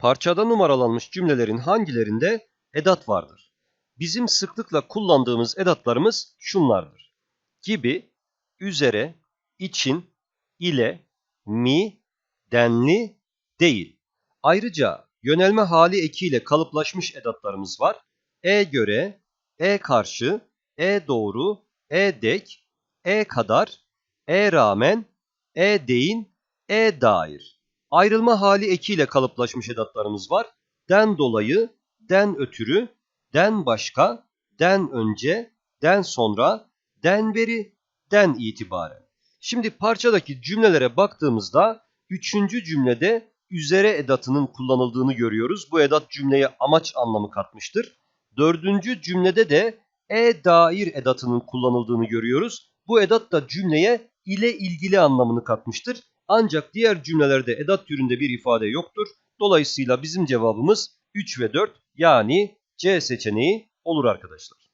Parçada numaralanmış cümlelerin hangilerinde edat vardır? Bizim sıklıkla kullandığımız edatlarımız şunlardır. Gibi, üzere, için, ile, mi, denli, değil. Ayrıca yönelme hali ekiyle kalıplaşmış edatlarımız var. E göre, e karşı, e doğru, e dek, e kadar, e rağmen, e deyin, e dair. Ayrılma hali ekiyle kalıplaşmış edatlarımız var. Den dolayı, den ötürü, den başka, den önce, den sonra, den beri, den itibaren. Şimdi parçadaki cümlelere baktığımızda üçüncü cümlede üzere edatının kullanıldığını görüyoruz. Bu edat cümleye amaç anlamı katmıştır. Dördüncü cümlede de e dair edatının kullanıldığını görüyoruz. Bu edat da cümleye ile ilgili anlamını katmıştır. Ancak diğer cümlelerde edat türünde bir ifade yoktur. Dolayısıyla bizim cevabımız 3 ve 4 yani C seçeneği olur arkadaşlar.